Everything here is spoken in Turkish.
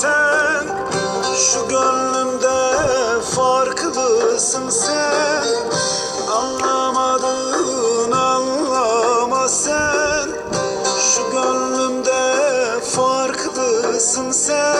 sen? Şu gönlümde farklısın sen? Anlamadın anlama sen? Şu gönlümde farklısın sen?